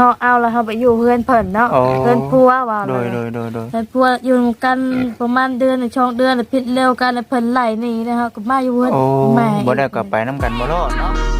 เขาเอาแล้วเขาไปอยู่เพื่อนเพิ่นเนาะอ๋อ เพื่อนพัวว่าโดเลยโดยโดยโดยเพื่อนพัวอยู่กันประมาณเดือนหรือช่องเดือนแล้วพิษเร็วกันแล้วเพิ่นไหลหนี่นะคะก็มาอยู่เพื่อนโอ้แม่บ่ได้กลับไปน้ำกันบ่รอดเนาะ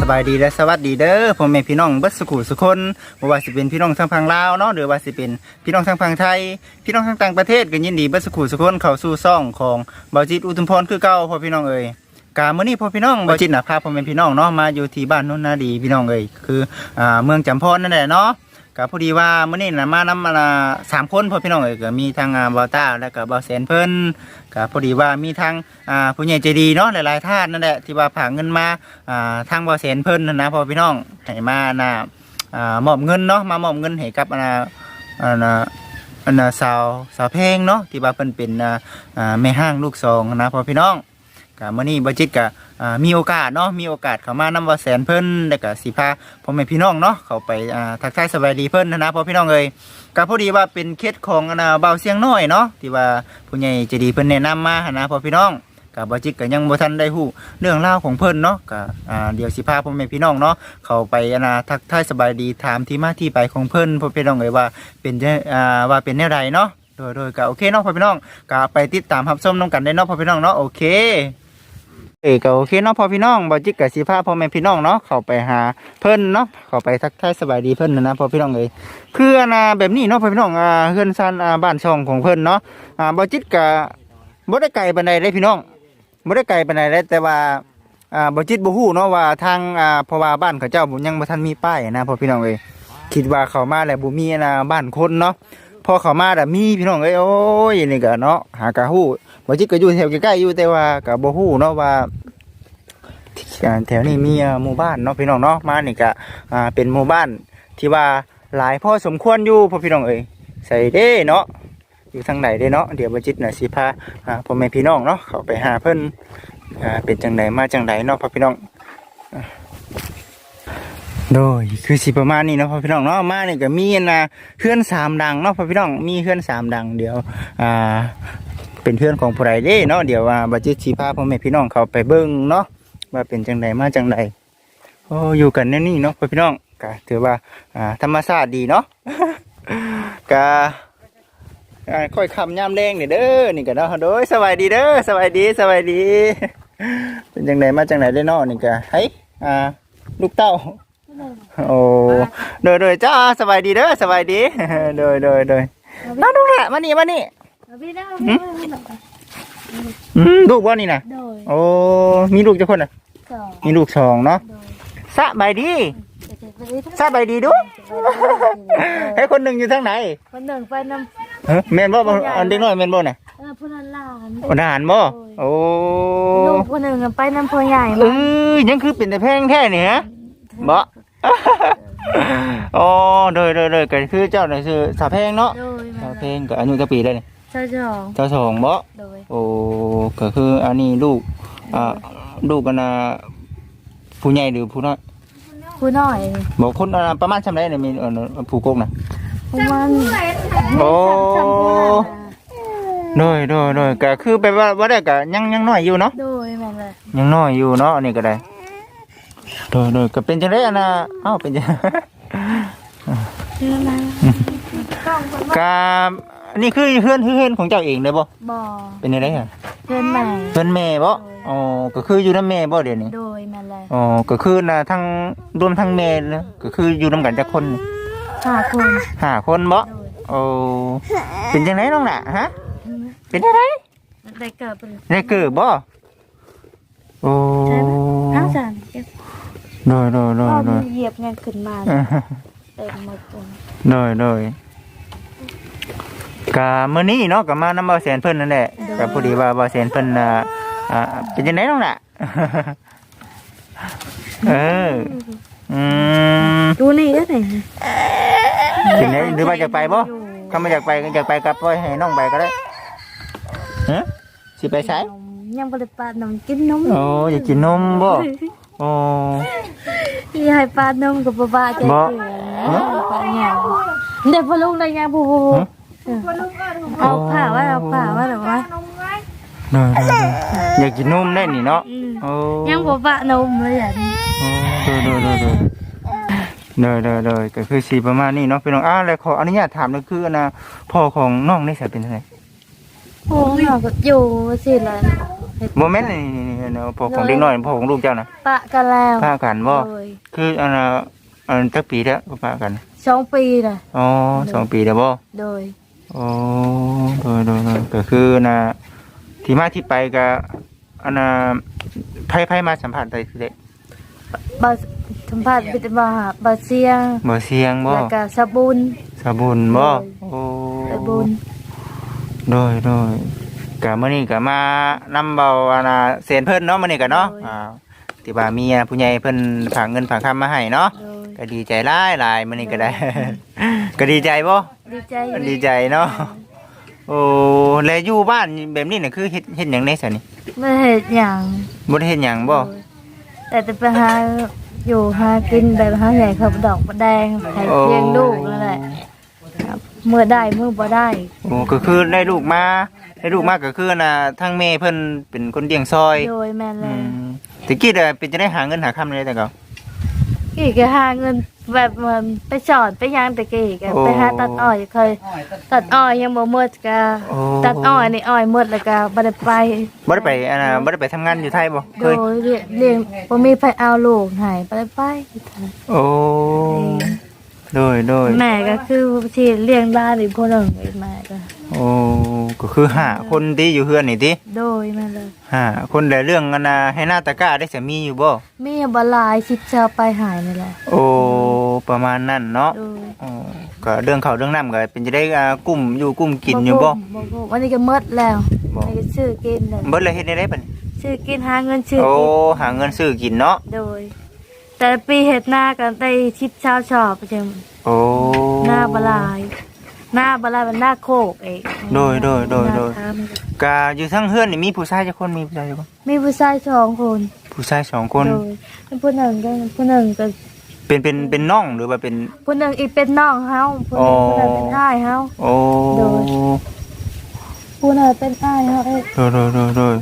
สบายดีและสวัสดีเด้อพ่อแม่พี่น้องเบิดสุขุสุคนบ่ว่าสิเป็นพี่น้องทางฝั่งลาวเนาะหรือว่าสิเป็นพี่น้องทางฝั่งไทย พี่น้องทางต่างประเทศก็ยินดีเบิดสุขุสุคนเข้าสู่ซ่องของเบาจิตอุทุมพรคือเก่าพ่อพี่น้องเอ่ยกามื้อนี้พ่อพี่น้องเบาจิตน่ะพาพ่อแม่พี่น้องเนาะมาอยู่ที่บ้านโนนนาดีพี่น้องเอ่ยคืออ่าเมืองจำพรนั่นแหละเนาะ ก็พอดีว่ามื้อนี้นะมานำอ่าสามคนพ่อพี่น้องเอ้ยก็มีทางอ่าบาต้าและก็บาแสนเพิ่นก็พอดีว่ามีทางอ่าผู้ใหญ่ใจดีเนาะหลายๆท่านนั่นแหละที่ว่าผากเงินมาอ่าทางบ่อแสนเพิ่นนั่นนะพ่อพี่น้องให้มานะอ่ามอบเงินเนาะมามอบเงินให้กับอ่าอ่าอันน่ะสาวสาวเพลงเนาะที่ว่าเพิ่นเป็นอ่าอ่าแม่ห้างลูกสองนะพ่อพี่น้อง ก็มื้อนี้บ่จิตก็อ่ามีโอกาสเนาะมีโอกาสเข้ามานำบ่อแสนเพิ่นแล้วก็สิพาพ่อแม่พี่น้องเนาะเข้าไปอ่าทักทายสบายดีเพิ่นนะนะพ่อพี่น้องเอ้ยก็พอดีว่าเป็นเคสของอันน่ะเบาเสียงน้อยเนาะที่ว่าผู้ใหญ่ใจะดีเพิ่นแนะนำมาหั้นนะพ่อพี่น้องกับบจิกก็ยังบ่ทันได้ฮู้เรื่องราวของเพิ่นเนาะก็อ่าเดี๋ยวสิพาพ่อแม่พี่น้องเนาะเข้าไปอันน่ะทักทายสบายดีถามที่มาที่ไปของเพิ่นพ่อพี่น้องเอ้ยว่าเป็นจังอ่าว่าเป็นแนวใดเนาะโดยโดยก็โอเคเนาะพ่อพี่น้องก็ไปติดตามรับชมนํกันได้เนาะพ่อพี่น้องเนาะโอเค เอ้ก็โอเคเนาะพอพี่น้องบ่จิกก็สิพาพ่อแม่พี่น้องเนาะเข้าไปหาเพิ่นเนาะเข้าไปทักทายสบายดีเพิ่นนะนะพอพี่น้องเอ้ยคืออันน่ะแบบนี้เนาะพอพี่น้องอ่าเฮือนซันอ่าบ้านช่องของเพิ่นเนาะอ่าบ่จิตก็บ่ได้ไกลปานใดเลยพี่น้องบ่ได้ไกลปานใดเลยแต่ว่าอ่าบ่จิตบ่ฮู้เนาะว่าทางอ่าเพราะว่าบ้านเขาเจ้าบ่ยังบ่ทันมีป้ายนะพอพี่น้องเอ้ยคิดว่าเขามาแล้วบ่มีนะบ้านคนเนาะพอเขามาแล้วมีพี่น้องเอ้ยโอ้ยนี่ก็เนาะหากะฮู้ บ่จิตก็อยู่แถวใกล้ๆอยู่แต่ว่าก็บ่ฮู้เนาะว่าแถวนี้มีหมู่บ้านเนาะพี่น้องเนาะมานี่ก็อ่าเป็นหมู่บ้านที่ว่าหลายพ่อสมควรอยู่พ่อพี่น้องเอ้ยใส่เด้เนาะอยู่ทางไหนได้เนาะเดี๋ยวบัจิตน่ะสิพาอ่าพ่อแม่พี่น้องเนาะเขาไปหาเพิ่นอ่าเป็นจังไดมาจังไดเนาะพ่อพี่น้องโดยคือสิประมาณนี้เนาะพ่อพี่น้องเนาะมานี่ก็มีนะเพื่อนสามดังเนาะพ่อพี่น้องมีเพื่อนสามดังเดี๋ยวอ่า เป็นเพื่อนของผู้ใดเด้เนาะเดี๋ยวว่าบัจิตสิพาพ่อแม่พี่น้องเขาไปเบิ่งเนาะว่าเป็นจังไดมาจังไดโอ้อยู่กันแน่นี่เนาะพ่อพี่น้องก็ถือว่าอ่าธรรมชาติดีเนาะก็อ่าค่อยคำย่ำแดงนี่เด้อนี่ก็เนาะโดยสบายดีเด้อสบายดีสบายดี เป็นจังไดมาจังไดได้เนาะนี่ก็เฮ้ยอ่าลูกเต้าโอ้โดยโดยจ้าสบายดีเด้อสบายดีโดยโดยโดยมาดูละมานี่มานี่ พี่น้องอืมลูกว่านี่นะโดยโอ้ มีลูกเจ้าคนน่ะ สองมีลูกสองเนาะโดยสบายดีสบายดีดูให้คนหนึ่งอยู่ทางไหนคนหนึ่งไปนเฮ้ยแม่นบ่บ่อันเด็กน้อยแม่นบ่น่ะำเออพนันลานอันทหารบ่โอ้ลูกคนหนึ่งไปน้ำพอใหญ่เอ้ยยังคือเป็นแต่แพงแท้นี่ฮะบ่อ๋อโดยโดยโดยก็คือเจ้าน่ะคือสาวแพงเนาะโดยสาวแพงก็อายุจักปีได้นี่ เจ้าจองเจ้าสองบ่โดยโอ้ก็คืออันนี้ลูกอ่าลูกกันน่ะผู้ใหญ่หรือผู้น้อยผู้น้อยบ่คนอ่าประมาณซำใดนี่มีเอ่อผู้กกน่ะประมาณโอ้โดยโดยโดยก็คือแบบว่าบ่ได้ก็ยังยังน้อยอยู่เนาะโดยแม่นเลยยังน้อยอยู่เนาะอันนี้ก็ได้โดยโดยก็เป็นจังได๋อะนะเอ้าเป็นจังชื่ออะไรกา อันนี้คือเพื่อนเพื่อนของเจ้าเองเลยบ่บ่อเป็นยังไงฮะเพื่อนใหม่ เพื่อนแม่บ่อ๋อก็คืออยู่น้ำแม่บ่เดี๋ยวนี้โดยแม่นเลยอ๋อก็คือนะทั้งรวมทั้งแม่นะก็คืออยู่นํกันจักคนห้าคนห้าคนบ่โดยโอ้เป็นจังไดน้องน่ะฮะ เป็นจังไดได้เกิดเป็นได้เกิดบ่โอ้อ้าวจันเก็บโดยโดยโดพ่อยโดมียเหยียบเงินขึ้นมาเต็มหมดตัวโดยโดย กะมื้อนี้เนาะก็มานำบ่าวแสนเพิ่นนั่นแหละก็พอดีว่าบ่าวแสนเพิ่นน่ะอ่าเป็นจังไดน้องน่ะ เอออืมดูนี่ได้ไหนถึงไหนหรือว่าจะไปบ่ถ้าไม่อยากไปก็อยากไปกับปล่อยให้น้องไปก็ได้ฮะสิไปใช้ยังบ่ได้ปาดนมกินนมโอ้อยากกินนมบ่โอ้ที่ให้ปาดนมกับบ่บาใจบ่เกลือปาดหยังเดี๋ยวพอลุงได้ยังผู้ผู้ เอาผ้าว่าเอาผ้าว่าหรือว่าเด้อๆๆอยากกินนมได้นี่เนาะอืมโอ้ยังบ่บะนมเลยอะโอ้เด้อเด้อเด้อเด้อเด้อเด้อเด้อก็คือสีประมาณนี้เนาะพี่น้องอ้าวแล้วขออนุญาตถามเลยคืออันนะพ่อของน้องนี่สิเป็นจังไดโอ้ยเราก็อยู่สิล่ะบ่แม่นนี่นี่นี่เนาะพ่อของเด็กน้อยพ่อของลูกเจ้านะปะกันแล้วพากันบ่โดยคืออันน่ะอันจักปีแล้วก็พากันสองปีน่ะอ๋อสองปีแล้วบ่โดย อ๋อโดยโดยโดยก็คือนะที่มาที่ไปก็อันน่ะไผๆมาสัมภาษณ์ได้คือเด้บาสัมภาษณ์เป็นบาบาเสียงบ่เสียงบ่แล้วก็สะบุญสาบุญบ่โดยโอ้สะบุญโดยโดยก็มื้อนี้ก็มานำเบาอันน่ะเซนเพิ่นเนาะมื้อนี้ก็เนาะอ่าที่ว่ามีผู้ใหญ่เพิ่นฝากเงินฝากคำมาให้เนาะโดยก็ดีใจหลายหลายมื้อนี้ก็ได้ ก็ดีใจบ่ ดีใจดีใจเนาะโอ้แล้วอยู่บ้านแบบนี้น่ะคือเฮ็ดเฮ็ดหยังในซะนี่ไม่เห็นอย่างบ่ได้เฮ็ดหยังบ่แต่จะไปหาอยู่หากินแบบหาใหญ่ขับดอกมะแดงไข่เพียงลูกนั่นแหละครับเมื่อได้เมื่อบ่ได้ โอ้ก็คือได้ลูกมาได้ลูกมาก็คือน่ะทางแม่เพิ่นเป็นคนเลี้ยงซอยโดยแม่นเลอืยมตะกี้น่ะเป็นจะได้หาเงินหาค่ำได้แต่ก็ กี่ก็หาเงินแบบเหมือนไปสอนไปยังแต่กี่ก็โอ้ ไปหาตัดอ้อยเคยตัดอ้อยยังบ่หมดก็โอ้ ตัดอ้อยนี่อ้อยหมดแล้วก็บ่ได้ไปบ่ได้ไปอันน่ะบ่ได้ไปทำงานอยู่ไทยบ่เคโดย ยเรียนเรียนบ่มีไผเอาลูกให้บ่ได้ไปโอ้โดยโดยแม่ก็คือที่เลี้ยงหลานอีกคนหนึงอีกแม่ก็โอ้ ก็คือหาคนที่อยู่เฮือนนี่ติโดยแม่เลยหาคนแต่เรื่องอันน่ะให้หน้าตะกร้าได้สามีอยู่บ่มีบ่หลายสิบเจ้าไปหายนี่แหละโอ้ประมาณนั้นเนาะโดยอ๋อก็เรื่องเขาวเรื่องน้ำก็เป็นจะได้อ่ากลุ่มอยู่กลุ่มกินอยู่บ่บ่บ่วันนี้ก็หมดแล้วบ่วันนี้ก็ซื้อกินเลยเบิดเลยเฮ็ดได้ได้บัดนี้ซื้อกินหาเงินซื้อโอ้กินหาเงินซื้อกินเนาะโดย แต่ละปีเฮ็ดหน้ากันได้ชิบเช้าชอบจังโอ้หน้าบลาย หน้าบลายเป็นหน้าโคกเองโดยโดยโดยโดยหน้าทกาอยู่ทั้งเฮือนนี่มีผู้ชายจักคนมีผู้ชายจักคนำมีผู้ชายสองคนผู้ชายสองคน โดยผู้หนึ่งก็ผู้หนึ่งก็เป็นเป็นเป็นน้องหรือว่าเป็น ผู้หนึ่งอีกเป็นน้องเฮาผู้หนึ่งอ๋อ ผู้หนึ่งเป็นอ้ายเฮา โอ้โดย ผู้หนึ่งเป็นอ้ายเฮาเอ้ย โดยโดยโดยโดย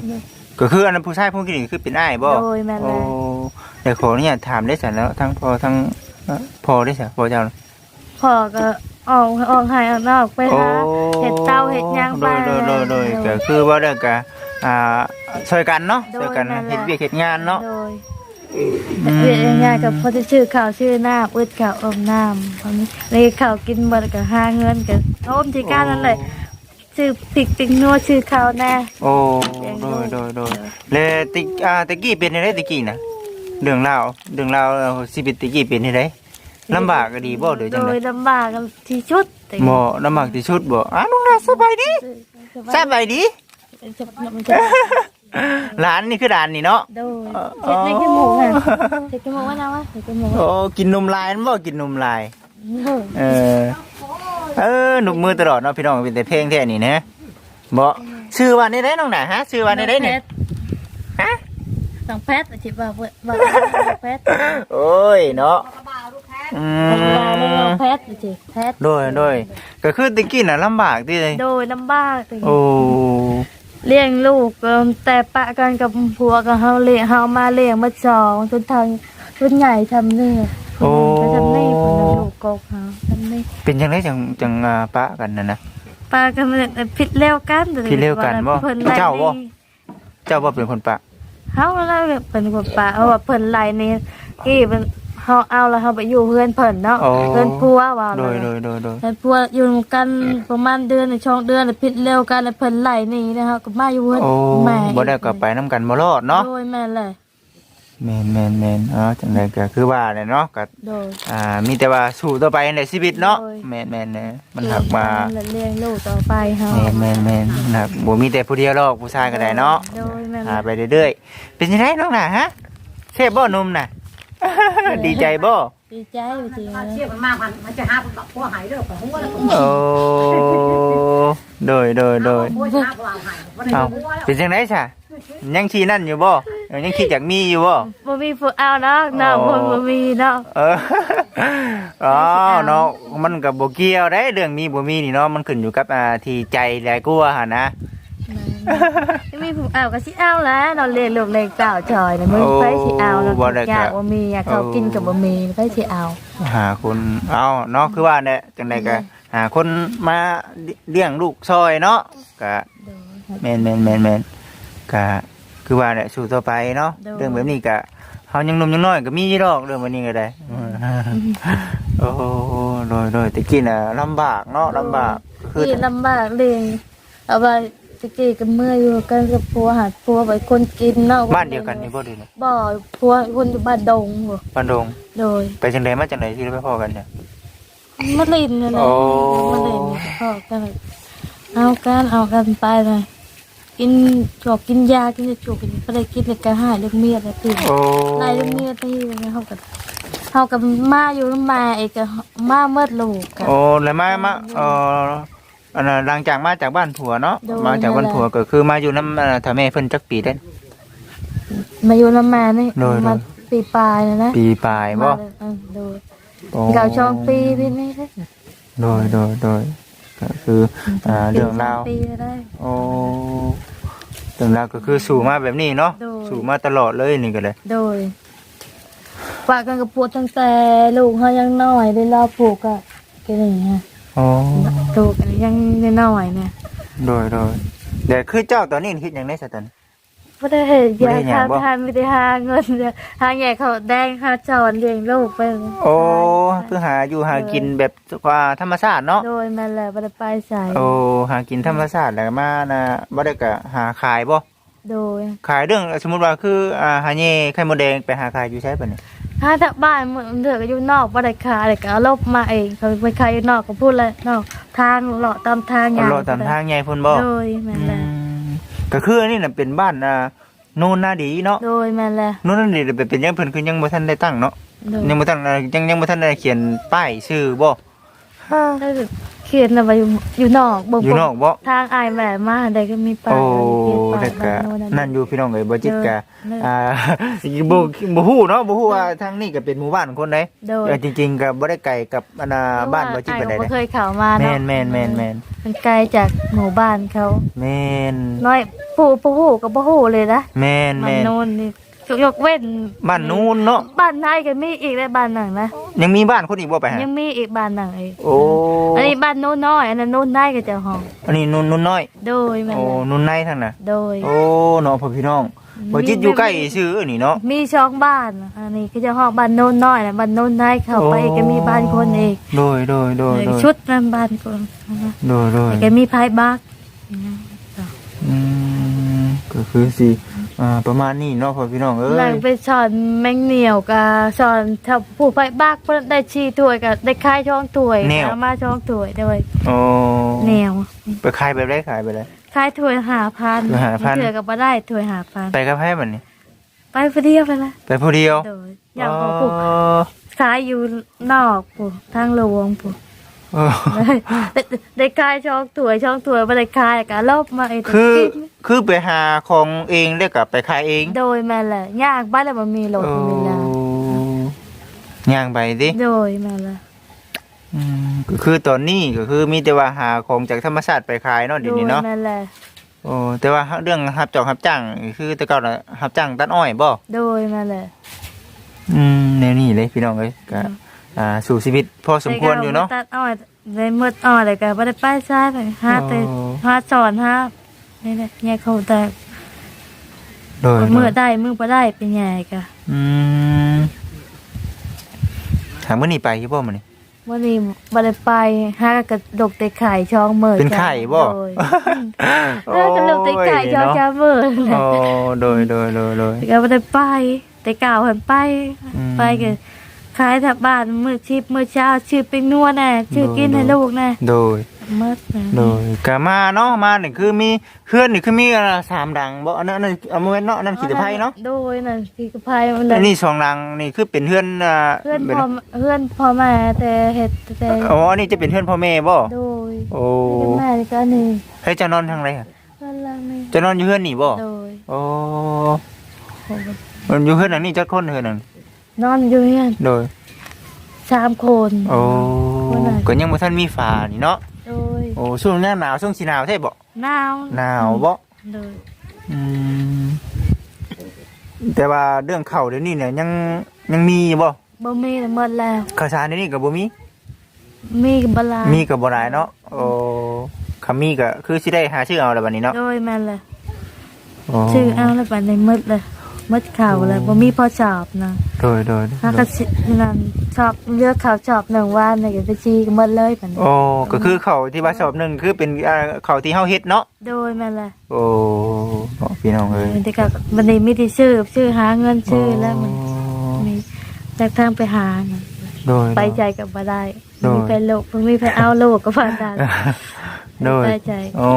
ก็คืออันนั้นผู้ชายผู้กินนี่คือเป็นอ้ายบ่โดยแม่นโอ้เลยแต่ขอเนี่ยถามได้สันแล้วทั้งพอทั้งเอ่อพอได้สันพอเจ้าพ่อก็ ออกออกให้ออกนอกไปหาเห็ดเต้าเห็ดหยางไปโดยโดยโดยโดยก็คือว่าเด้อก็อ่าช่วยกันเนาะช่วยกันเฮ็ดเวียกเฮ็ดงานเนาะโดยอืมเวียนง่ายกับพอจะชื่อข่าวชื่อหน้าอึดข่าวอมน้ำตอนนี้เลยข่าวกินหมดกับหาเงินกับโอมที่การนั่นแหละชื่อปิกปิกนัวชื่อข่าวแน่โอ้โดยโดยโดยแล้วติอ่าตะกี้เป็นจังไดตะกี้น่ะเรื่องราวเรื่องราวชีวิตตะกี้เป็นจังได ลำบากก็ดีบ่หรือโดจังไดยลำบากกันที่ชุดแต่บ่ลำบากที่สุดบ่อ้าน้องนาสบายดีสบายดีจะมันจะหลานนี่คือหลานนี่เนาะ โดยเช็ดในจมูกค่ะเช็ดจมูกว่านะวะเช็ดจมูกโอ้กินนมลายนั่นบ่กินนมลายโอ้เออ เออหนุกมือตลอดเนาะพี่น้องเป็นแต่เพลงแท้นี่นะบ่ชื่อว่าได้ได้น้องหน่ะฮะชื่อว่าได้ได้เนี่ยฮะ สังแพทย์ที่ว่าเว้ยว่าแพทย์โอ้ยเนาะ อืเรื่องมแพทย์สิแพทย์โดยโดยก็คือตะกี้น่ะลำบากที่เลยโดยลำบากโอ้เลี้ยงลูกเอิ่มแต่ปะกันกับผัวกับเฮาเลี้ยงเฮามาเลี้ยงมาสองจนทางจนใหญ่ทำนี่โอ้ไปทำนี่คนละลูกกบเฮาทำนี่เป็นจังไดจังจังอ่าปะกันน่ะนะปากันมันผิดเร็วกันผิดเร็วกันบ่เพิ่นไล่เจ้าบ่นี่เจ้าบ่เป็นคนปะเฮาแล้วเป็นคนปะเพราะว่าเพิ่นไล่นี่กี้เป็น เฮาเอาแล้วเฮาไปอยู่เพื่อนเพิ่นเนาะโอ้เพื่อนผัวว่าโดเลยโดยโดยโดยเพื่อนผัวอยู่กันประมาณเดือนหรือช่องเดือนแล้วผิดเร็วกันแล้วเพิ่นไล่นี่นะคะก็มาอยู่เพื่อนโอ้แม่บ่ได้ก็ไปนํกันบ่รอดเนาะโดยแม่เลยแม่นแม่นแม่นเอ๋อจังไดก็คือว่าเนี่ยเนาะก็โดย อ่ามีแต่ว่าสู้ต่อไปในชีวิตเนาะโอ้ยแม่นแม่นเนี่ยมันหักมาเลี้ยงลูกต่อไปเฮาแม่นแม่นแม่นมันหักบ่มีแต่ผู้เดียวหรอกผู้ชายก็ได้เนาะโดยแม่หาไปเรื่อยๆเป็นยังไงน้องน่ะฮะเชฟบ่หนุ่มน่ะ ดีใจบ่ดีใจจริงถ้าเทียบมันมากมันมันจะหาเป็นแบบพวหายเด้อไปหัวแล้วก็โอ้โดยโดยโดยพวหาพวหายวันนี้เอาหัวแล้วเป็นจังได๋ซะยังชีนั่นอยู่บ่เออยังคิดอยากมีอยู่บ่บ่มีผู้เอาเนาะเนาะอ๋อบ่บ่มีเนาะเอออ๋อเนาะมันก็บ่เกี่ยวได้เรื่องมีบ่มีนี่เนาะมันขึ้นอยู่กับอ่าที่ใจหลายกลัวหั่นนะ ม่มีผู้เอาก็สิเอาแล้วเราเรียนลูกเล็กเจ้าจอยนะมึงไปสิเอาเนาอยากก็บ่มีอยากเขากินก็บ่มีไปสิเอา หาคนเอาเนาะคือว่าเนี่ยจังไดก็หาคนมาเลี้ยงลูกซอยเนาะก็แมนแมนแมนแมนก็คือว่าเนี่ยสู่ต่อไปเนาะเรื่องแบบนี้ก็เฮายังนุ่มยังน้อยก็มีอยู่ดอกเรื่องแบบนี้ก็ได้โอ้โหโดยโดยตะกี้น่ะลำบากเนาะลำบากคือลำบากเลยเอาว่า ตะกี้ก็เมื่อยอยู่กันกับผัวหาผัวไว้คนกินเนาะบ้านเดียวกันนี่บ่ดีเลยบ่ผัวคนอยู่บ้านดงบ่บ้านดงโดยไปจังไดมาจังไดที่เราไปพอกันเนี่ยมาลินนั่นแหละโอ้มาลินพอกันเลยเอากันเอากันไปเลยกินจอบกินยากินจะจูบกินบ่ได้กินเลยก็หายเรื่องเมียแล้วตื่นโอ้นายเรื่องเมียที่เฮากับเฮากับมาอยู่มาเอกก็มาเมิดลูกกันโอ้แล้วมามาเอ่อ อันน่ะหลังจากมาจากบ้านผัวเนาะโดยมาจากบ้านผัวก็คือมาอยู่นำอ่าถ้าแม่เพิ่นจักปีได้ มาอยู่นำมานี่โดย มาปีปลายนะนะปีปลายบ่มาเลยเออโดยโอ้เก่าช่องปีพี่นี่เด้โดยโดยโดยก็คืออ่าเรื่องราวปีได้ โอ้เรื่องราวก็คือสู่มาแบบนี้เนาะโดย สู่มาตลอดเลยนี่ก็เลย โดยฝากกันกับปวดตั้งแต่ลูกเขายังน้อยได้รอผูกก็กันอย่างเงี้ย โอ้ลูกยังน้อยๆเนี่ยโดยโดยเดี๋ยวคือเจ้าตอนนี้คิดอย่างไรสตันไม่ได้เห็นบ่ได้ยาหยังบ่ทำทานไม่ได้หาเงินเลยหาแย่เขาแดงหาจอนเลี้ยงลูกไปโอ้คือหาอยู่หากินแบบว่าธรรมชาติเนาะโดยมาแล้วไม่ได้ไปใส่โอ้หากินธรรมชาติแล้วมานะบ่ได้ก็หาขายบ่ โดยขายเรื่องสมมุติว่าคืออ่าหาเย่ไข่มดแดงไปหาขายอยู่ใช่ปะเนี่ยถ้าถ้าบ้านมึงเดือกอยู่นอกไม่ได้ขายเลยก็เอาลบมาเองเขาไปขายอยู่นอกก็พูดเลยนอกทางเลาะตามทางเอาเลาะตามทางใหญ่พุ่นบ่โดยมาอืแล้วมก็คืออันนี้น่ะเป็นบ้านอ่าโน่นนาดีเนาะโดยมาแล้วโน่นนาดีเป็นเป็นยังเพิ่นคือยังบ่ทันได้ตั้งเนาะโดยยังบ่ทันอ่ายังยังบ่ทันได้เขียนป้ายชื่อบ่ ถ้าเกิด เขียนเอาไว้อยู่อยู่นอกบ่อยู่นอกบ่ ทางอายแม่มาได้ก็มีป้าโอ้เขียนป้ายแต่ก็บ้าโนั่นอยู่พี่น้องเอ้ยบ่จิตกะเอออ่าบ่บ่ฮู้เนาะบ่ฮู้ว่าทางนี้ก็เป็นหมู่บ้านของคนใดโดยเออจริงๆก็บ่ได้ไกลกับอันน่ะบ้านบ่จิตปานใดอ้ายก็เด้บ่เคยเข้ามาแม่เนาะนแม่นแม่นแม่นมันไกลจากหมู่บ้านเขาแม่นน้อยผู้ผู้ฮู้ก็บ่ฮู้เลยนะแม่นมันแม่นโน่นนี่ ยกเว้นบ้านนู้นเนาะบ้านนายก็มีอีกได้บ้านหนังนะยังมีบ้านคนอีกบ่ไปฮะยังมีอีกบ้านหนังอีกโอ้อันนี้บ้านโน้นน้อยอันนั้นโน้นนายก็จะห้อง อันนี้นุ่นนุ่นน้อย โดยมันโอ้แหละนุ่นในทางน่ะโดยโอ้เนาะพ่อพี่น้องบ่จิตอยู่ใกล้ชื่อนี่เนาะมีช่องบ้านอันนี้ก็จะห้องบ้านโน้นน้อยนะบ้านโน้นนายเข้าไปโอ้ก็มีบ้านคนอีกโดยโดยโดยโดยชุดนั้นบ้านคนโดยโดยแกมีพายบักอืมก็คือสิ อ่าประมาณนี้เนาะพ่อพี่น้องเอ้ยหลังไปสอนแมงเหนียวกับสอนถ้าผู้พายบักเพิ่นได้ชีถ้วยกับได้ค่ายช่องถ้วยเอามาช่องถ้วยด้วยโอ้แนวไปขายแบบไรขายไปเลยค่ายถ้วยหาพันถ้วย5,000เถื่อกับบ่ได้ถ้วยหาพันไปกับแพ้บัดนี้ ไปผู้เดียวไปละไปผู้เดียวโดยอยากของผู้ขายอยู่นอกผู้ทางหลวงผู้เออ ได้ได้ค่ายช่องถ้วยช่องถ้วยบ่ได้ค่ายก็ลบมาเองคือคือไปหาของเองแล้วก็ไปขายเอง โดยแม่นแหละยากบ้านแล้วบ่มีรถบ่มีลาย่างไปดิโดยแม่นแหละอืมก็คือตอนนี้ก็คือมีแต่ว่าหาของจากธรรมชาติไปขายเนาะเดี๋ยวนี้เนาะโดยแม่นแหละโอ้แต่ว่าเรื่องรับจองรับจ้างคือแต่ก่อนน่ะรับจ้างตัดอ้อยบ่โดยแม่นแหละอืมแนวนี้เลยพี่น้องเอ้ยก็ อ่าสู่ชีวิตพอสมควรอยู่เนาะตัดอ้อยได้หมดอ้อยเลยก็บ่ได้ไปซ้ายไปหาแต่อ๋อหาสอนหานี่แหละแย่เขาแต่โดยมือได้มือบ่ได้เป็นใหญ่ก็อืมถามมื้อนี้ไปอยู่บ่มื้อนี้วันนี้บ่ได้ไปหากระดกแต่ไข่ช่องมือเป็นไข่บ่โดยเออกระดกแต่ไข่ช่องโยแค่มือเนาะโอ้โดยโดยโดยโดยก็บ่ได้ไปแต่กล่าวหันไปอืมไปก็ ขายแถวบ้านมื้อชิปมื้อเช้าชื่อเป็นนัวแน่ชื่อกินให้ลูกแน่โดย หมดนะโดยก็มาเนาะมานี่คือมีเพื่อนนี่คือมีอันละสามดังบ่อันนั้นอันนั้นเอามาเว้นเนาะอันนั้นขีดไผ่เนาะโดยนั่นขีดไผ่มันเลอัยนนี้สองดังนี่คือเป็นเพื่อนอ่าเพื่อนเป็นพ่อเพื่อนพ่อแม่แต่เฮ็ดแต่อ๋ออันนี้จะเป็นเพื่อนพ่อแม่บ่โดยโอ้เพื่อนแม่ก็นี่เฮ้ยจะนอนทางไหนอะเพื่อนล่างนี่จะนอนอยู่เพื่อนนี่บ่โดยโอ้มันอยู่เฮือนอันนี้จักคนเฮือนนั่น นอนอยู่เนี่ยโดยสามคนโอ้ว่าไงก็ยังบ่ทันมีฝานี่เนาะโดยโอ้ช่วงหน้าหนาวช่วงสิหนาวแท้บ่หนาวหนาวบ่โดยอืมแต่ว่าเรื่องข้าวเดี๋ยวนี้เนี่ยยังยังมีอยู่บ่บ่มีแล้วหมดแล้วข้าวสารเดี๋ยวนี้ก็บ่มีมีกับบหลายมีก็บ่หลายเนาะโอ้คำมีก็คือสิได้หาชื่อเอาแล้วบัดนี้เนาะโดยแม่นเลยโอ้ชื่อเอาแล้วไปในมืดเลย มืดข่าวเลยบ่มีพอชอบนะโดยโดยถ้าก็สินั่นชอบเลือกข่าวชอบหนึ่งวันเนี่ยก็ไปชี้กันหมดเลยปานนี้โอ้ก็คือข้าวที่ว่าชอบหนึงคือเป็นอ่าข้าวที่เฮาเฮ็ดเนาะโดยแม่นเลยโอ้เนาะพี่น้องเอ้ยมันที่ก็มันนี้มีที่ชื่อชื่อหาเงินชื่อแล้วมันมีจากทางไปหานะโดย ไปใจกับบ่ได้โดย มีไปโลกบ่มีไปเอาโลกก็บ่ได้โดยไปใจโอ้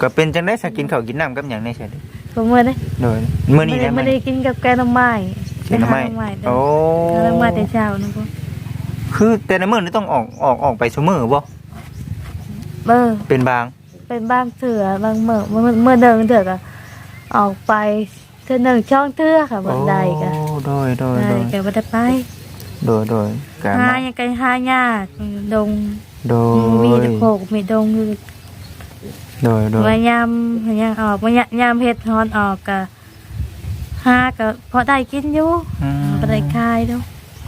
ก็เป็นจังได้สักกินข้าวกินน้ำกับหยังได้ใช่เด้อ ผมมื้อนี้โดยมื้อนี้ได้ไหมไม่ได้กินกับแกงหน่อไม้กินหน่อไม้ปหาหน่อไม้เด้โอ้อแกงหน่อไม้แต่เช้านะพ่อคือแต่ในมื้อนี้ต้องออกออกออกไปซุมื้อบ่เออเป็นบาง เป็นบ้างเถื่อบางเมื่อเมื่อเมื่อเดินเถื่อก็ออกไปเทื่อหนึ่งช่องเทื่อค่ะบันไดก็โอ้โดยโดยได้โดยก็บ่ได้ไปโดยโดยการหายังไงหายากดงโดยมีแตะโขกมีดงอยู่ โดยโดยมายามยามออกมายามยามเฮ็ดฮอนออกก็หาก็พอได้กินอยู่อืมบ่ได้ขายดอก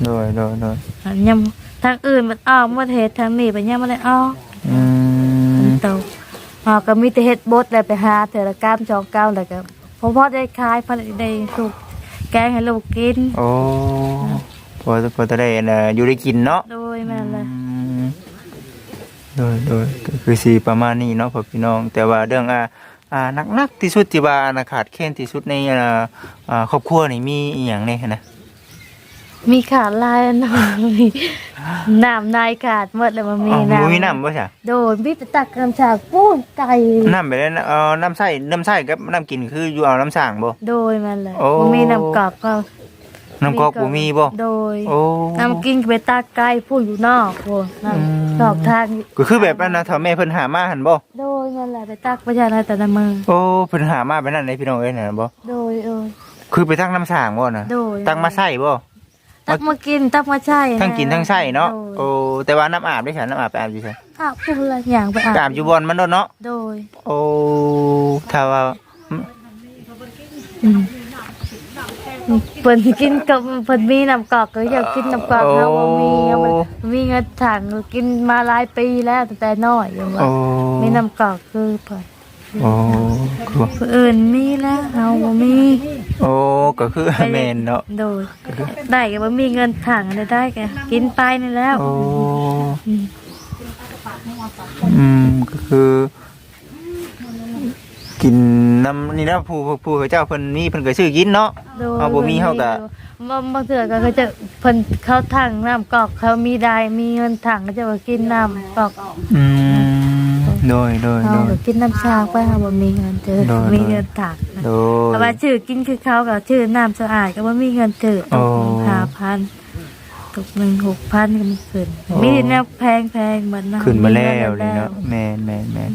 โดยโดยโดยอันยามทางอื่นมันออกบ่ได้เฮ็ดทางนี้มันยังบ่ได้ออกอืมเตาออกก็มีแต่เฮ็ดบดแล้วไปหาเถื่อละกามจองเก้าแล้วก็พอพอได้ขายพอได้สุกแกงให้ลูกกิน โอ้พอพอจะได้อันน่ะอยู่ได้กินเนาะโดยแม่นเลยอืม โดยโดยก็คือสีประมาณนี้เนาะพ่อพี่น้อง แต่ว่าเรื่องอ่าอ่านักนักๆที่สุดที่ว่าอาขาดแค้นที่สุดในอ่าอ่าครอบครัวนี่มีอีหยังเนี่ยนะมีขาดลายอันหน่อยมีน้ำนายขาดหมดแล้วมันมีอ๋อน้ำบ่มีน้ำบ่ใช่โดนพี่ไปตักน้ำชาปูนไก่น้ำไปแล้วนะเอ่อน้ำใส่น้ำใส่กับน้ำกินคืออยู่เอาน้ำสร้างบ่โดยมันเลยโอ้บ่มีน้ำกอกก็ น้ำกอกบ่มีบ่โดยโอ้น้ำกินก็ไปตักไก่พูดอยู่นอกโว้ยน้อืมำนอกทางก็คือแบบนั้นนะถ้าแม่เพิ่นหามาหั่นบ่โดยมันแหละไปตักประชาชนแต่ละมือโอ้เพิ่นหามาไปนั่นเลยพี่น้องเอ้ยน่ะบ่โดยโดยคือไปตั้งน้ำสร้างบ่น่ะโดยตั้งมาใส่บ่ตักมากินตักมาใช่ทั้งกินทั้งใส่เนาะโดโอ้แต่ว่าน้ำอาบได้ฉันน้ำอาบไปอาบอยู่ใช่อาบพูดละอย่างไปอาบไปอาบอยู่บอนมันโดนเนาะโดย โอ้ถ้าว่าอืม เพิ่นกินกับเพิ่นมีน้ำกอกก็อยากกินน้ำกอกเฮาบ่มีเอามันมีเงินถังกินมาหลายปีแล้วตั้งแต่น้อยอยู่ว่าโอ้มีน้ำกอกคือเพิ่นโอ้คือว่าผู้อื่นมีแล้วเฮาบ่มี โอ้ก็คือแม่นเนาะโดยได้ก็บ่มีเงินถังได้ได้ก็กินไปนี่แล้วโอ้อืมอืมก็คือ กินน้ำนี่นะผู้ผู้ผู้เขาเจ้าเพิ่นมีเพิ่นก็ซื้อกินเนาะ โดยเอาบ่มีเฮาก็บ่บางเทื่อก็เขาจะเพิ่นเขาถังน้ำกอกเขามีได้มีเงินถังก็จะมากินน้ำกอกอืมโดยโดยเขาโดย ก็กินน้ำชาไปเฮาบ่มีเงินเจอโดย มีเงินถังนะโดแต่ว่าย ชื่อกินคือเขากับชื่อน้ำสะอาดก็ว่ามีเงินถือโอ้ตกหนึ่งห้าพันตกหนึ่งหกพันก็มีขึ้นโอ้ มีแนวแพงแพงเหมือนนะขึ้นมาแล้วมีนี่งิเนาะแม่นแม่นแม่น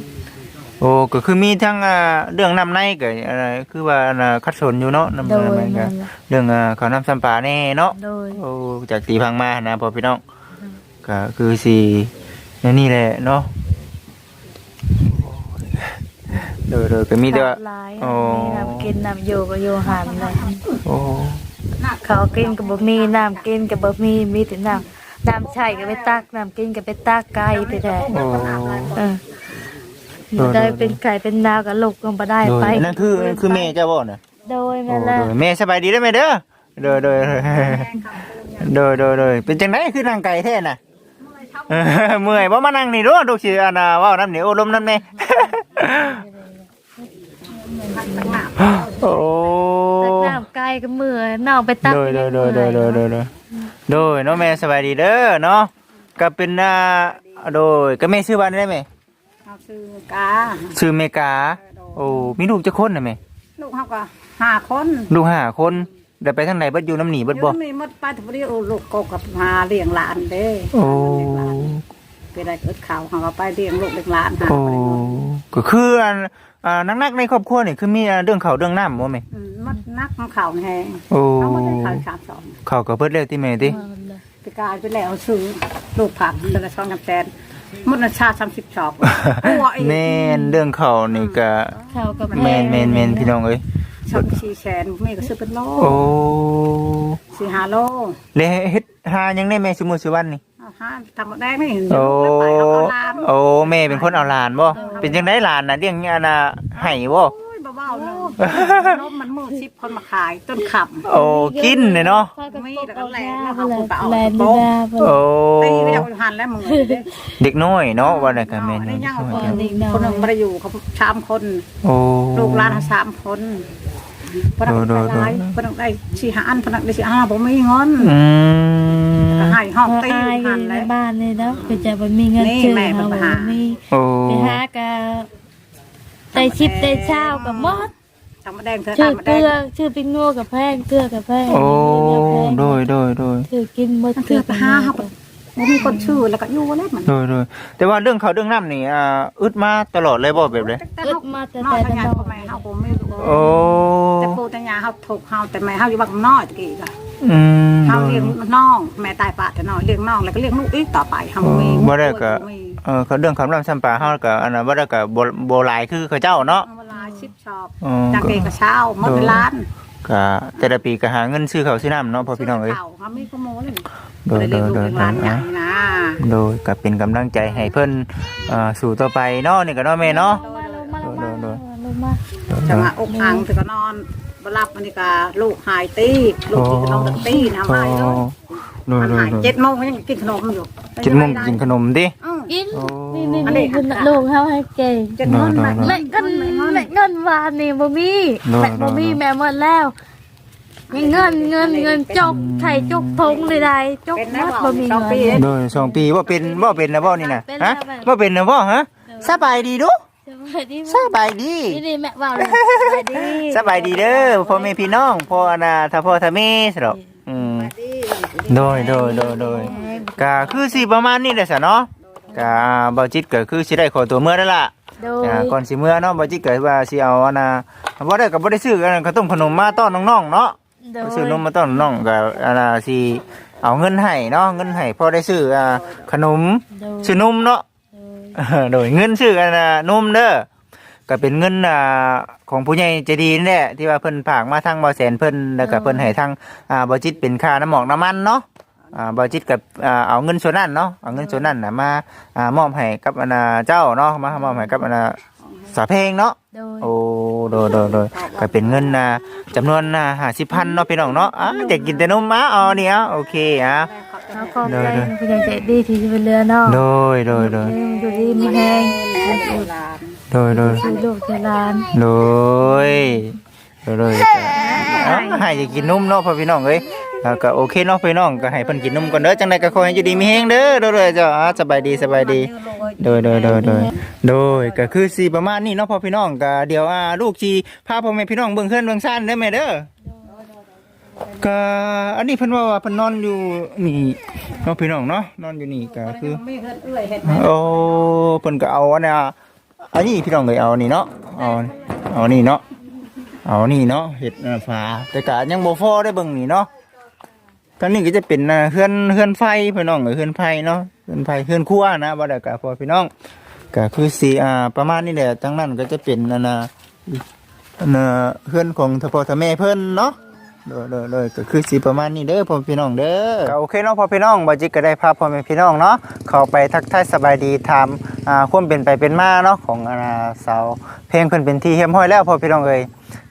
โอ้ก็คือมีทั้งอ่าเรื่องน้ำในก็อะไรคือว่าน่ะคัดสนอยู่เนาะน้ำโดยในก็นั่นแหละเรื่องอ่าข้าวน้ำสัมปลาแน่เนาะ โดย โอ้จากตีพังมานะพอพี่น้องก็คือสีนี่แหละเนาะโดยโดยก็มีแต่ว่า หลายโอ้ มีน้ำกินน้ำอยู่ก็อยู่หันเลยโอ้เขากินกับบะหมี่น้ำกินกับบะหมี่มีแต่น้ำน้ำใช่ก็ไปตักน้ำกินก็ไปตักไก่ไปแทนโอ้เออ โดย ได้เป็นไก่เป็นดาวกับลูกลงไปได้โดยไปนั่นคือคือแม่เจ้าบ่น่ะโดยโอ้นั่นแหละโดยแม่สบายดีได้ไหมเด้อโดยโดยโดยโดยโดยโดยเป็นจังไดคือนั่งไก่แท้น่ะเออเมื่อยบ่มานั่งนี่เด้อดูสิอันน่ะเว้าน้ำนี่โอ้ลมน้ำแน่โอ้ตักน้ำไก่ก็มือน้องไปตักโดยโดยโดยโดยโดยโดยโดยโดยเนาะแม่สบายดีเด้อเนาะก็เป็นอ่าโดยก็แม่ชื่อว่าได้ไหมเอา ซื้อกาชื่อเมกา โอ้ มีลูกจะคนน่ะแม่ลูกเขาก็ห้าคนลูกห้าคนเดี๋ยวไปทางไหนเบิดอยู่น้ำหนีเบิดบ่เดี๋ยวมีหมดไปทุกทีโอ้ลูกก็กับมาเลี้ยงหลานเด้โอ้เป็นอะไรเกิดข่าวเขาก็ไปเลี้ยงลูกเลี้ยงหลานหาโอ้บ่ได้เงินก็คืออันอ่านักๆในครอบครัวนี่คือมีอ่าเรื่องข้าวเรื่องน้ำบ่แม่อืมมันนักมันข่าวแห้งโอ้เขาไม่ได้ข่าวสามสองข้าวก็เพิ่นแล้วที่แม่ติ ไปกลายไปแล้วซื้อลูกผักเดือนละสองจำแสน มุดนาชาสามสิบสอบกลัวอีกแม่นเรื่องข้าวนี่ก็ข้าวกับแม่นแม่นแม่นพี่น้องเอ้ยสามสี่แสนแม่ก็ซื้อเป็นโลโอ้สี่ห้าโลแล้วเฮ็ดหายังได้แม่ซุมื้อซุวันนี่เอาห้าทำมาได้ไม่เห็นโอ้ไปเอาเอาลานโอ้แม่เป็นคนเอาหลานบ่เป็นจังได๋หลานน่ะเลี้ยงอันน่ะให้บ่ นมมันมือชิบคนมาขายต้นขับ โอ้กินเนี่ยเนาะมีแล้วก็แลนแล้วเอาไปเอาแลนโป๊ด์ะดาเพิ่นโอ้ตีเรียกหันแล้วมึงเด็กน้อยเนาะว่าได้ก็แม่นได้เนาะยังก่อนอีกหน่อยคนหนึ่งมาอยู่เขาสามคนโอ้ลูกหลานสามคนพนักโดได้ยหลายโดยพนักได้สี่ห้าอันพนักได้สี่ห้าผมไม่มีเงินอืมก็ให้ห้องเพราะตีอายอหัยู่นในแล้วบ้านนี่เนาะก็จะบ่มีเงินนี่ซื้อแม่เฮาไปบ่หามีโอ้ไปหาก็ได้ชิปได้เช้ากับหมด ทำมาแดงเธอชื่อทำมาแดเกลืงอชื่อปิ้งนัวกับแพงเกลือกับแพงโอ้แพงโดยโดยโดยถือกินหมดมันคือไปห้าเขาไม่มีคนชื่อแล้วก็อยู่แล้วมันโดยโดยแต่ว่าเรื่องเขาวเรื่องน้ำนี่อ่าอึดมาตลอดเลยบ่แบบเลยอึดมาแต่นอกแต่ทางานน้อพ่อยแม่เขาผมไม่รู้โอ้แต่ปู่แต่ย่าเขาถูกเขาแต่แม่เขาอยู่บ้านนอกตะกี้ก็อืมเขาเลี้ยงน้องแม่ตายปะแต่น้องเลี้ยงน้องแล้วก็เลี้ยงลูกอีกต่อไปเขาบ่มีบ่ได้ก็มี เออเขาเรื่องคำรำซ้ำปลาเฮาก็อันนั้นบ่ได้ก็บ่บ่หลายคือเขาเจ้าเนาะเวลาชิปชอบอืมจากเกงกระเช้าหมดเป็นล้านก็แต่ละปีก็หาเงินซื้อข้าวซื้อน้ำเนาะพ่อพี่น้องเอ้ย เขาเขาไม่ขโมยเลยโดยเลยเลี้ยงลูกโดยเลี้ยงหลานโดยใหญ่นะโดยก็เป็นกำลังใจให้เพิ่นเอ่อสู่ต่อไปเนาะนี่ก็เนาะแม่เนาะลงมาลงมาลงมาลงมา จะมาอกอังถึงก็นอน บรับมันนี่ก็ลูกหายตีลูกกินขนมตั้งตีนะไม่เลยโดยมันโดยหายโดยเจ็ดโมงก็ยังกินขนมอยู่เจ็ดโมงกินขนมดิอืมกินโอ้ นี่นี่นี่คุณลูกเฮาให้เก่งเจ็ดโมงโดยโดยแม่เงินแม่เงินวานนี่บ่มีโดยแม่บ่มีโดยแม่หมดแล้วมีเงินเงินเงินจกไข่จกทงใดๆจกเป็นหมได้ดบ่บ่มีสองเงิปีนโดยสองปีว่าเป็นว่าเป็นนะบ่นี่นะเป็นฮะแล้วว่าเป็นนะบ่ฮะสบายดีดู สวัสดีสบายดีนี่นี่แม่ว่าเลยสวัสดีสบายดีเด้อพ่อแม่พี่น้องพ่ออนาถ้าพ่อถ้าแม่สรอกอืมโดยโดยโดยโดยก็คือสิประมาณนี้แหละซะเนาะก็บ่จิตก็คือสิได้ขอตัวเมื่อนั่นล่ะโดอ่ายก่อนสิเมื่อเนาะบ่จิตก็ว่าสิเอาอันน่ะบ่ได้ก็บ่ได้ซื้ออันนั้นข้าวต้มขนมมาต้อนน้องๆเนาะโดไปยซื้อนมมาต้อนน้องก็อันน่ะสิเอาเงินให้เนาะเงินให้พอได้ซื้ออ่าขนมโดยซื้อนมเนาะ โดยเออโดยเงินซื้ออันน่ะนมเด้อก็เป็นเงินอ่าของผู้ใหญ่ใจดีนี่แหละที่ว่าเพิ่นฝากมาทางบ่แสนเพิ่นแล้วก็เพิ่นให้ทางอ่าบ่จิตเป็นค่าน้ำหมอกน้ำมันเนาะอ่าบ่จิตกับอ่าเอาเงินส่วนนั้นเนาะเอาเงินส่วนนั้นน่ะมาอ่ามอบให้กับอันน่ะเจ้าเนาะมามอบให้กับอันน่ะสาเพลงเนาะโดยโอ้โดยโดยโดยก็เป็นเงินนะจำนวนนะห้าสิบพันเนาะพี่น้องเนาะอะจะกินแต่นมมาเอาเนี่ยโอเคอะ เขาขอบใจผู้ใหญ่ใจดีที่ช่วยเหลือน้องโดยโดยโดยอยู่ดีมีแฮงโดยโดยสู่ลูกเจริญโดยโดยโดยเอ้าให้จะกินนมเนาะพ่อพี่น้องเอ้ยอะก็โอเคเนาะพี่น้องก็ให้เพิ่นกินนมก่อนเด้อจังไดก็ขอให้อยู่ดีมีแฮงเด้อโดยโดยเจ้าอะสบายดีสบายดี โดยโดยโดยโดยโดยก็คือสีประมาณนี้เนาะพ่อพี่น้องก็เดี๋ยวอ่าลูกชีพาพ่อแม่พี่น้องเบิ่งเฮือนเบิ่งซ่านเด้อแม่เด้อ ก็อันนี้เพิ่นว่าว่าเพิ่นนอนอยู่นี่เนาะพี่น้องเนาะนอนอยู่นี่ก็คือไม่เฮ็ดเอื้อยเฮ็ดโอ้เพิ่นก็เอาอันน่ะอันนี้พี่น้องเลยเอานี่เนาะเอาเอานี่เนาะเอานี่เนาะเห็ดอ่าฝาแต่ก็ยังบ่พอได้เบิ่งนี่เนาะทางนี้ก็จะเป็นอ่าเฮือนเฮือนไฟพี่น้องเอ้ยเฮือนไฟเนาะเฮือนไฟเฮือนครัวนะบ่ได้ก็พอพี่น้องก็คือสีอ่าประมาณนี้แหละทั้งนั้นก็จะเป็นอันน่ะอันน่ะเฮือนของทพ่อทแม่เพิ่นเนาะ โดยโดยโดยก็คือสีประมาณนี้เด้อพ่อพี่น้องเด้อก็โอเคเนาะพ่อพี่น้องบาจิกก็ได้พาพ่อแม่พี่น้องเนาะเข้าไปทักทายสบายดีถามอ่าความเป็นไปเป็นมาเนาะของอาสาวเพลงเพิ่นเป็นที่เฮียมห้อยแล้วพ่อพี่น้องเอ้ย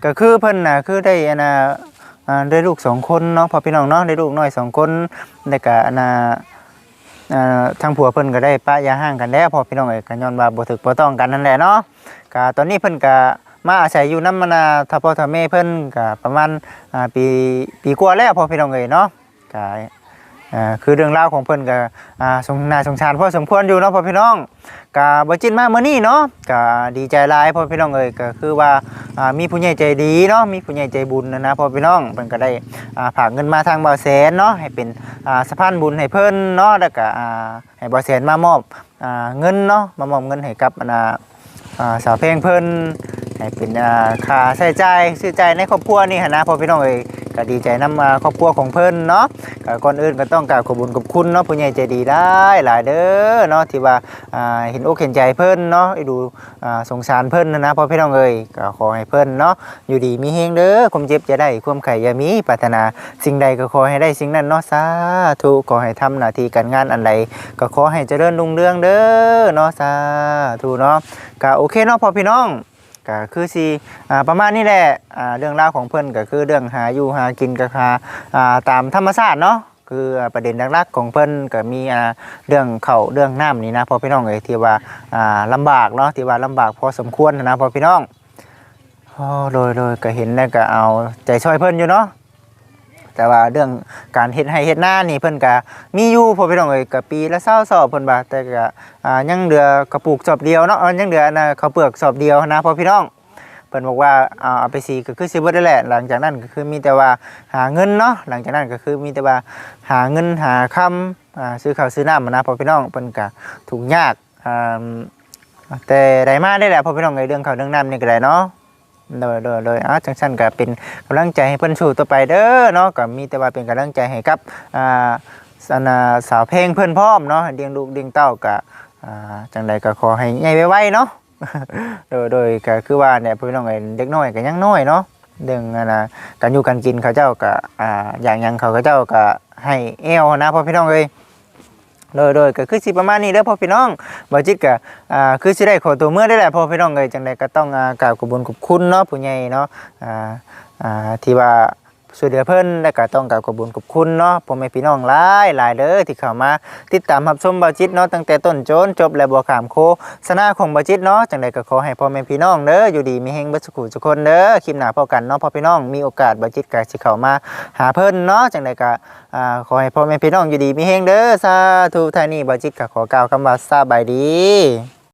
ก็คือเพิ่นน่ะคือได้อันน่ะอ่าได้ลูกสองคนเนาะพ่อพี่น้องเนาะได้ลูกน้อยสองคนแล้วก็อันน่ะอ่าทางผัวเพิ่นก็ได้ป้ายาห่างกันแล้วพ่อพี่น้องเอ้ยก็ย้อนว่าบ่ถึกบ่ต้องกันนั่นแหละเนาะก็ตอนนี้เพิ่นก็ มาอาศัยอยู่นำมานาถ้าพ่อถ้าแม่เพิ่นก็ประมาณปีปีกว่าแล้วพอพี่น้องเอ๋ยเนาะก็อ่าคือเรื่องราวของเพิ่นก็อ่าสงน่าสงสารพอสมควรอยู่เนาะพ่อพี่น้องก็บ่จิตมามื้อนี้เนาะก็ดีใจหลายพ่อพี่น้องเอ๋ยก็คือว่ามีผู้ใหญ่ใจดีเนาะมีผู้ใหญ่ใจบุญนะนะพ่อพี่น้องเพิ่นก็ได้อ่าฝากเงินมาทางบ่าวแสนเนาะให้เป็นสะพานบุญให้เพิ่นเนาะแล้วก็ให้บ่าวแสนมามอบเงินเนาะมามอบเงินให้กับนาสาวเพลงเพิ่น ให้เป็นอาค่าใช้จ่ายซื้อใจในครอบครัวนี่หันะพ่อพี่น้องเอ้ยก็ดีใจนำครอบครัวของเพิ่นเนาะก็ก่อนอื่นก็ต้องกราบขอบคุญขอบคุณเนาะผู้ใหญ่ใจดีได้หลายเด้อเนาะที่ว่าเห็นอกเห็นใจเพิ่นเนาะไอ้ดูสงสารเพิ่นนะนะพ่อพี่น้องเอ้ยก็ขอให้เพิ่นเนาะอยู่ดีมีเฮงเด้อความเจ็บจะได้ความไข่อย่ามีปรารถนาสิ่งใดก็ขอให้ได้สิ่งนั้นเนาะสาธุขอให้ทำหน้าที่การงานอันใดก็ขอให้เจริญรุ่งเรืองเด้อเนาะสาธุเนาะก็โอเคเนาะพ่อพี่น้อง ก็คือสิอ่าประมาณนี้แหละอ่าเรื่องราวของเพิ่นก็คือเรื่องหาอยู่หากินกับหาอ่าตามธรรมชาติเนาะคือประเด็นหลักๆของเพิ่นก็มีอ่าเรื่องเข่าวเรื่องน้ำนี่นะพ่อพี่น้องเอ้ยที่ว่าอ่าลำบากเนาะที่ว่าลำบากพอสมควรนะพ่อพี่น้องโอ้โดยโดยก็เห็นแล้วก็เอาใจช่วยเพิ่นอยู่เนาะ แต่ว่าเรื่องการเฮ็ดให้เฮ็ดหน้านี่เพิ่นก็มีอยู่พอพี่น้องเอ้ยก็ปีละ20สอบเพิ่นว่าแต่ก็อ่ายังเหลือกระปุกสอบเดียวเนาะยังเหลือนะข้าวเปลือกสอบเดียวนะพอพี่น้องเพิ่นบอกว่าเอาไปสีก็คือสิเบิดได้แหละหลังจากนั้นก็คือมีแต่ว่าหาเงินเนาะหลังจากนั้นก็คือมีแต่ว่าหาเงินหาคำอ่าซื้อข้าวซื้อน้ำนะพอพี่น้องเพิ่นก็ทุกยากอ่าแต่ได้มาได้แหละพอพี่น้องเอ้เรื่องข้าวเรื่องน้ำนี่ก็ได้เนาะ โดยโดยโดยอ้าวจังซั่นก็เป็นกำลังใจให้เพิ่นสู้ต่อไปเด้อเนาะก็มีแต่ว่าเป็นกำลังใจให้กับอ่าสนาสาวเพลงเพิ่อนพร้อมเนาะเลี้ยงลูกเลี้ยงเต้าก็อ่าจังใดก็ขอให้ใหญ่ไวๆเนาะโดยโดยก็คือว่าเนี่ยพี่น้องเอ้เด็กน้อยก็ยังน้อยเนาะเรื่องนะการอยู่การกินเขาเจ้าก็อ่าอย่างยังเขาเจ้าก็ให้แอวนะพ่อพี่น้องเอ้ย โดยโดยก็คือสิประมาณนี้เด้อพ่อพี่น้องบ่จิตก็อ่าคือสิได้ขอตัวเมื่อได้แหละพ่อพี่น้องเอ้ยจังไดก็ต้องอ่ากราบขอบคุญขอบคุณเนาะผู้ใหญ่เนาะอ่าอ่าที่ว่า ช่วยเหลือเพิ่นแล้วก็ต้องกราบขอบคุญขอบคุณเนาะพ่อแม่พี่น้องหลายหลายเด้อที่เข้ามา ติดตามรับชมบ่จิตเนาะตั้งแต่ต้นจนจบและบ่ขามโฆษณาของบ่จิตเนาะจังไดก็ขอให้พ่อแม่พี่น้องเด้ออยู่ดีมีเฮงเบิดสุขทุกคนเด้อคลิปหน้าพบกันเนาะพ่อพี่น้องมีโอกาสบ่จิตก็สิเข้ามาหาเพิ่นเนาะจังไดก็อ่าขอให้พ่อแม่พี่น้องอยู่ดีมีเฮงเด้อสาธุท่านี้บาจิตก็ขอกล่าวคำว่าสบายดี